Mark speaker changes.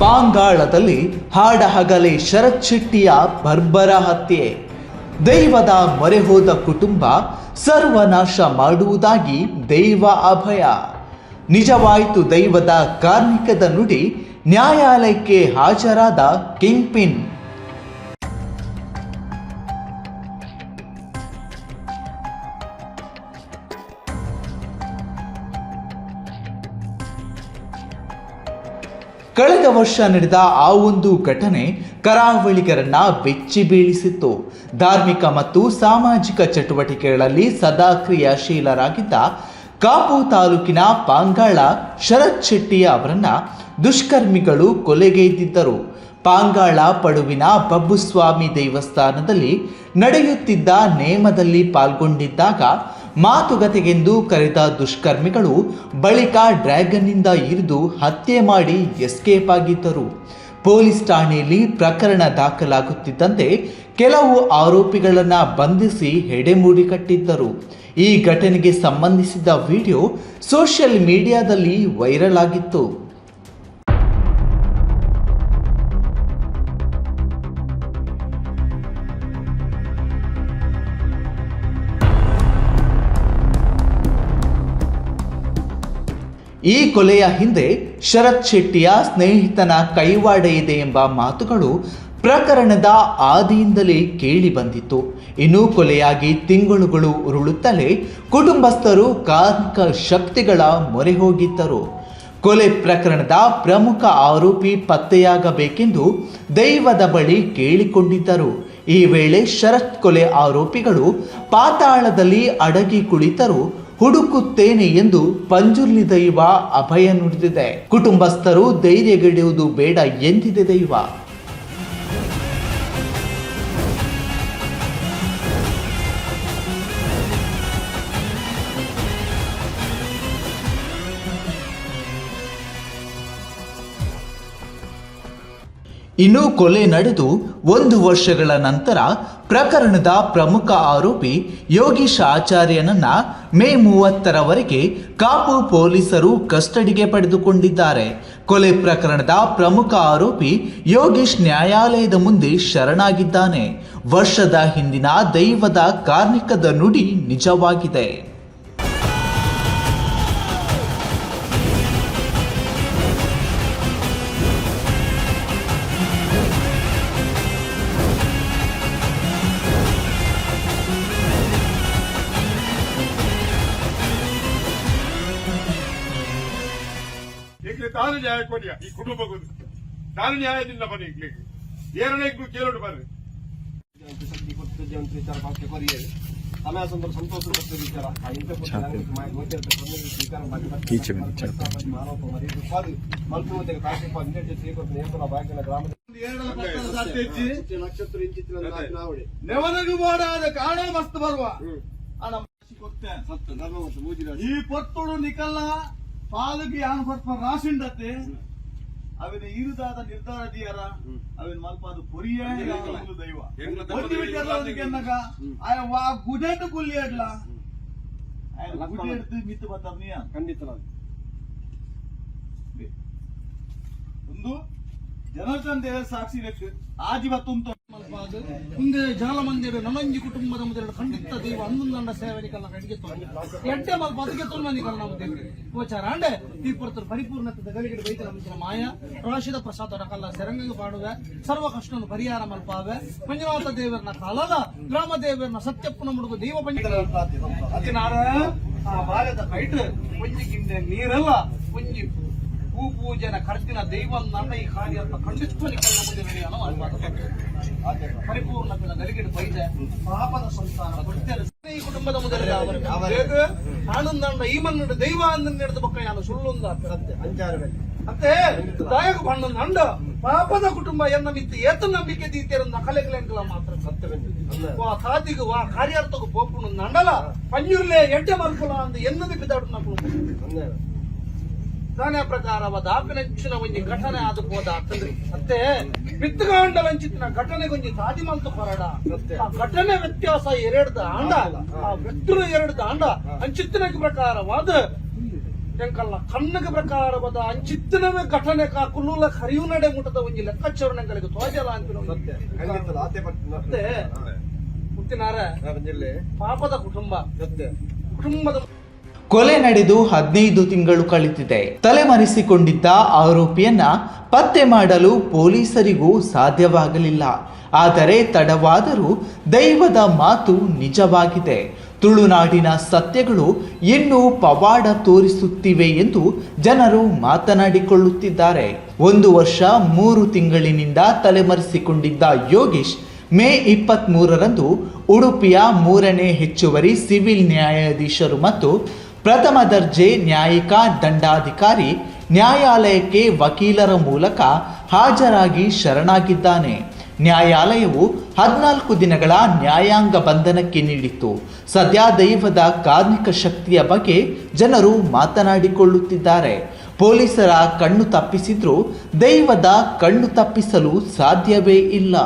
Speaker 1: ಪಾಂಗಾಳದಲ್ಲಿ ಹಾಡಹಗಲೇ ಶರತ್ ಶೆಟ್ಟಿಯ ಬರ್ಬರ ಹತ್ಯೆ. ದೈವದ ಮೊರೆ ಹೋದ ಕುಟುಂಬ ಸರ್ವನಾಶ ಮಾಡುವುದಾಗಿ ದೈವ ಅಭಯ. ನಿಜವಾಯಿತು ದೈವದ ಕಾರ್ಮಿಕದ ನುಡಿ ನ್ಯಾಯಾಲಯಕ್ಕೆ ಹಾಜರಾದ ಕಿಂಗ್ ಕಳೆದ ವರ್ಷ ನಡೆದ ಆ ಒಂದು ಘಟನೆ ಕರಾವಳಿಗರನ್ನ ಬೆಚ್ಚಿ ಬೀಳಿಸಿತ್ತು. ಧಾರ್ಮಿಕ ಮತ್ತು ಸಾಮಾಜಿಕ ಚಟುವಟಿಕೆಗಳಲ್ಲಿ ಸದಾ ಕ್ರಿಯಾಶೀಲರಾಗಿದ್ದ ಕಾಪು ತಾಲೂಕಿನ ಪಾಂಗಾಳ ಶರತ್ ಶೆಟ್ಟಿ ಅವರನ್ನ ದುಷ್ಕರ್ಮಿಗಳು ಕೊಲೆಗೈದಿದ್ದರು ಪಾಂಗಾಳ ಪಡುವಿನ ಬಬ್ಬುಸ್ವಾಮಿ ದೇವಸ್ಥಾನದಲ್ಲಿ ನಡೆಯುತ್ತಿದ್ದ ನೇಮದಲ್ಲಿ ಪಾಲ್ಗೊಂಡಿದ್ದಾಗ ಮಾತುಕತೆಗೆಂದು ಕರೆದ ದುಷ್ಕರ್ಮಿಗಳು ಬಳಿಕ ಡ್ರ್ಯಾಗನ್ನಿಂದ ಇರಿದು ಹತ್ಯೆ ಮಾಡಿ ಎಸ್ಕೇಪ್ ಆಗಿದ್ದರು. ಪೊಲೀಸ್ ಠಾಣೆಯಲ್ಲಿ ಪ್ರಕರಣ ದಾಖಲಾಗುತ್ತಿದ್ದಂತೆ ಕೆಲವು ಆರೋಪಿಗಳನ್ನು ಬಂಧಿಸಿ ಹೆಡೆಮೂಡಿ ಕಟ್ಟಿದ್ದರು. ಈ ಘಟನೆಗೆ ಸಂಬಂಧಿಸಿದ ವಿಡಿಯೋ ಸೋಷಿಯಲ್ ಮೀಡಿಯಾದಲ್ಲಿ ವೈರಲ್ ಆಗಿತ್ತು. ಈ ಕೊಲೆಯ ಹಿಂದೆ ಶರತ್ ಶೆಟ್ಟಿಯ ಸ್ನೇಹಿತನ ಕೈವಾಡ ಇದೆ ಎಂಬ ಮಾತುಗಳು ಪ್ರಕರಣದ ಆದಿಯಿಂದಲೇ ಕೇಳಿ ಬಂದಿತ್ತು. ಇನ್ನು ಕೊಲೆಯಾಗಿ ತಿಂಗಳುಗಳು ಉರುಳುತ್ತಲೇ ಕುಟುಂಬಸ್ಥರು ಕಾರ್ಮಿಕ ಶಕ್ತಿಗಳ ಮೊರೆ ಹೋಗಿದ್ದರು. ಕೊಲೆ ಪ್ರಕರಣದ ಪ್ರಮುಖ ಆರೋಪಿ ಪತ್ತೆಯಾಗಬೇಕೆಂದು ದೈವದ ಬಳಿ ಕೇಳಿಕೊಂಡಿದ್ದರು. ಈ ವೇಳೆ ಶರತ್ ಕೊಲೆ ಆರೋಪಿಗಳು ಪಾತಾಳದಲ್ಲಿ ಅಡಗಿ ಕುಳಿತರು. ಹುಡುಕುತ್ತೇನೆ ಎಂದು ಪಂಜುರ್ಲಿ ದೈವ ಅಭಯ ನುಡಿದಿದೆ. ಕುಟುಂಬಸ್ಥರು ಧೈರ್ಯಗೆಡುವುದು ಬೇಡ ಎಂದಿದೆ ದೈವ. ಇನ್ನು ಕೊಲೆ ನಡೆದು ಒಂದು ವರ್ಷಗಳ ನಂತರ ಪ್ರಕರಣದ ಪ್ರಮುಖ ಆರೋಪಿ ಯೋಗೀಶ್ ಆಚಾರ್ಯನನ್ನ ಮೇ ಮೂವತ್ತರವರೆಗೆ ಕಾಪು ಪೊಲೀಸರು ಕಸ್ಟಡಿಗೆ ಪಡೆದುಕೊಂಡಿದ್ದಾರೆ. ಕೊಲೆ ಪ್ರಕರಣದ ಪ್ರಮುಖ ಆರೋಪಿ ಯೋಗೀಶ್ ನ್ಯಾಯಾಲಯದ ಮುಂದೆ ಶರಣಾಗಿದ್ದಾನೆ. ವರ್ಷದ ಹಿಂದಿನ ದೈವದ ಕಾರ್ಮಿಕದ ನುಡಿ ನಿಜವಾಗಿದೆ.
Speaker 2: ತಾನು ನ್ಯಾಯ ಕೊಡಿಯ ಈ ಕುಟುಂಬಕ್ಕೊಂದು ತಾನು ನ್ಯಾಯದಿಂದ ಬನ್ನಿ ಇಲ್ಲಿಗೆ ಏರನೇ ಕೇಳೋಡು ಬರ್ರಿ
Speaker 3: ಶಕ್ತಿ ಕೊಡ್ತಿದ್ದೆ ಅಂತ ವಿಚಾರ ಭಾಷೆ ಕೊರಿಯರು ಸಮಯ ಸಂದರ್ಭ ಸಂತೋಷ ಕೊಟ್ಟ ವಿಚಾರ ಆ ಇಂಥ ಕೊಟ್ಟ ಲ್ಯಾಂಗ್ವೇಜ್ ಮಾಹಿತಿ ಗೊತ್ತಿರುತ್ತೆ ತೊಂದರೆ ಸ್ವೀಕಾರ ಮಾಡಿ ಮಾಡಿ ಮಾನವ ಮರಿ ಉಪಾಧಿ ಮಲ್ಪುವುದೇ ಕಾಶಿ ಹನ್ನೆರಡು ಶ್ರೀಕೊಟ್ಟು ನೇಪಲ ಬಾಗಿನ ಗ್ರಾಮದ ನಕ್ಷತ್ರ
Speaker 4: ನೆವನಗು ಮಾಡಾದ ಕಾಣ ಮಸ್ತ್ ಬರುವ. ಅಣ್ಣ ಕೊಡ್ತೆ
Speaker 3: ಸತ್ತು. ಧರ್ಮ ಮತ್ತು ಮೂಜಿನ
Speaker 4: ಈ ಪೊತ್ತುಡು ನಿಕಲ್ಲ ಪಾಲುಗೆ ಯಾನ್ ಸ್ವಲ್ಪ ರಾಸಿಂಡತ್ತೆ ಅವಿನ ಇರುದಾದ ನಿರ್ಧಾರ ದಿಯರ ಅವಿನ ಮಲ್ಪಾದ ಅದು ಪೊರಿಯೇ ದೈವ ಒಂದು ವಿಚಾರದೊಂದಿಗೆ ಎನ್ನಗ ಆಯ ವಾ ಗುಡೆಟ್ ಕುಲ್ಲಿ ಅಡ್ಲ ಆಯ ಗುಡಿ ಹಿಡ್ದು ಮಿತ್ತು ಬರ್ತಾರ ನೀಯ?
Speaker 3: ಖಂಡಿತ ನಾನು
Speaker 4: ಒಂದು ದೇವ ಸಾಕ್ಷಿ ಆಜಿ ಆಜಿವತ್ತುಂಟು ಮುಂದೆ ಜಾಲ ಮಂದಿರ ನಮಂಜಿ ಕುಟುಂಬದ ಮುಂದೆ ಖಂಡಿತ ದೈವ ಹನ್ನೊಂದಣ್ಣ ಸೇವನಿಕಲ್ಲ ಕಡೆಗೆ ಎಡ್ಡೆ ಮಲ್ಪ ಅದಕ್ಕೆ ತೊಂಬಂದಿಕಲ್ಲ ನಾವು ದೇವ್ರಿಗೆ ಗೋಚಾರ ಅಂಡೆ ಈ ಪುರತರು ಪರಿಪೂರ್ಣತೆ ಗಲಿಗಡೆ ಬೈತರ ಮುಂಚಿನ ಮಾಯ ಪ್ರವಾಸಿದ ಪ್ರಸಾದ ಕಲ್ಲ ಸೆರಂಗಂಗ ಪಾಡುವೆ ಸರ್ವ ಕಷ್ಟವನ್ನು ಪರಿಹಾರ ಮಲ್ಪಾವೆ ಮಂಜುನಾಥ ದೇವರನ್ನ ಕಾಲದ ಗ್ರಾಮ ದೇವರನ್ನ ಸತ್ಯಪ್ಪನ ಮುಡುಗು ದೈವ ಪಂಚ ಅತಿನಾರ ಆ ಭಾಗದ ಕೈಟ್ ಒಂಜಿ ಗಿಂಡೆ ನೀರಲ್ಲ ಒಂಜಿ ಭೂಪೂಜನ ಖರ್ಚಿನ ದೈವನ್ನ ಈ ಕಾರ್ಯವನ್ನು ಖಂಡಿಸುವ ನಿಖರಣ ಮುಂದೆ ಪರಿಪೂರ್ಣ ಪರಿಪೂರ್ಣತೆಯ ನೆಲೆಗಿಡು ಬೈದೆ ಪಾಪದ ಸಂಸಾರ ಕೊಡ್ತೇನೆ ಈ ಕುಟುಂಬದ ಮೊದಲಿಗೆ ಅವರು ನನ್ನ ಈ ಮನ್ನಡು ದೈವ ಅಂದ ನಡೆದ ಪಕ್ಕ ನಾನು ಸುಳ್ಳೊಂದು
Speaker 3: ಆಗ್ತಿರತ್ತೆ
Speaker 4: ಅಂಚಾರವೇ ದಾಯಕ ಬಣ್ಣ ನಂಡ ಪಾಪದ ಕುಟುಂಬ ಎನ್ನ ಮಿತ್ತು ಏತ ನಂಬಿಕೆ ದೀತಿಯರ ನಕಲೆಗಳೆಂಗಳ ಮಾತ್ರ
Speaker 3: ಸತ್ಯವೆಂದು
Speaker 4: ವಾ ಸಾದಿಗು ವಾ ಕಾರ್ಯಾರ್ಥಕ್ಕೂ ಪೋಪುಣ ನಂಡಲ ಪನ್ನೂರ್ಲೆ ಎಡ್ಡೆ ಮಲ್ಕುಲ ಅಂದ ಎನ್ನದಿ ಬಿದ್ದಾಡು
Speaker 3: ನಕಲು
Speaker 4: ನನ್ನ ಪ್ರಕಾರ ಆಪಿನಂಚಿನ ಒಂಜಿ ಘಟನೆ ಆದ ಹೋದ ಅಂತಂದ್ರಿ. ಮತ್ತೆ ಘಟನೆ ವಂಚಿತನ ಘಟನೆಗೊಂಜಿ ಸಾಧಿಮಂತ ಪರಡ ಆ ಘಟನೆ ವ್ಯತ್ಯಾಸ ಎರಡು ಆಂಡ. ಆ ವ್ಯಕ್ತರು ಎರಡು ಆಂಡ. ಅಂಚಿತ್ತಿನ ಪ್ರಕಾರವಾದ ಎಂಕಲ್ಲ ಕಣ್ಣಗ ಪ್ರಕಾರವಾದ ಅಂಚಿತ್ತನವೇ ಘಟನೆ ಕಾಕುಲ್ಲ ಹರಿಯು ನಡೆ ಮುಟ್ಟದ ಒಂಜಿ ಲೆಕ್ಕಾಚರಣೆಗಳಿಗೆ ತೋಜಲ
Speaker 3: ಅಂತ
Speaker 4: ಮತ್ತೆ
Speaker 3: ಮುತ್ತಿನಾರ
Speaker 4: ಪಾಪದ ಕುಟುಂಬ. ಕುಟುಂಬದ
Speaker 1: ಕೊಲೆ ನಡೆದು ಹದಿನೈದು ತಿಂಗಳು ಕಳೆದಿದೆ ತಲೆಮರೆಸಿಕೊಂಡಿದ್ದ ಆರೋಪಿಯನ್ನ ಪತ್ತೆ ಮಾಡಲು ಪೊಲೀಸರಿಗೂ ಸಾಧ್ಯವಾಗಲಿಲ್ಲ. ಆದರೆ ತಡವಾದರೂ ದೈವದ ಮಾತು ನಿಜವಾಗಿದೆ. ತುಳುನಾಡಿನ ಸತ್ಯಗಳು ಇನ್ನೂ ಪವಾಡ ತೋರಿಸುತ್ತಿವೆ ಎಂದು ಜನರು ಮಾತನಾಡಿಕೊಳ್ಳುತ್ತಿದ್ದಾರೆ. ಒಂದು ವರ್ಷ ಮೂರು ತಿಂಗಳಿನಿಂದ ತಲೆಮರೆಸಿಕೊಂಡಿದ್ದ ಯೋಗೀಶ್, ಮೇ ಇಪ್ಪತ್ತ್ ಮೂರರಂದು ಉಡುಪಿಯ ಮೂರನೇ ಹೆಚ್ಚುವರಿ ಸಿವಿಲ್ ನ್ಯಾಯಾಧೀಶರು ಮತ್ತು ಪ್ರಥಮ ದರ್ಜೆ ನ್ಯಾಯಿಕ ದಂಡಾಧಿಕಾರಿ, ನ್ಯಾಯಾಲಯಕ್ಕೆ ವಕೀಲರ ಮೂಲಕ ಹಾಜರಾಗಿ ಶರಣಾಗಿದ್ದಾನೆ. ನ್ಯಾಯಾಲಯವು ಹದಿನಾಲ್ಕು ದಿನಗಳ ನ್ಯಾಯಾಂಗ ಬಂಧನಕ್ಕೆ ನೀಡಿತು ಸದ್ಯ ದೈವದ ಕಾರ್ಮಿಕ ಶಕ್ತಿಯ ಬಗ್ಗೆ ಜನರು ಮಾತನಾಡಿಕೊಳ್ಳುತ್ತಿದ್ದಾರೆ. ಪೊಲೀಸರ ಕಣ್ಣು ತಪ್ಪಿಸಿದ್ರೂ ದೈವದ ಕಣ್ಣು ತಪ್ಪಿಸಲು ಸಾಧ್ಯವೇ ಇಲ್ಲ.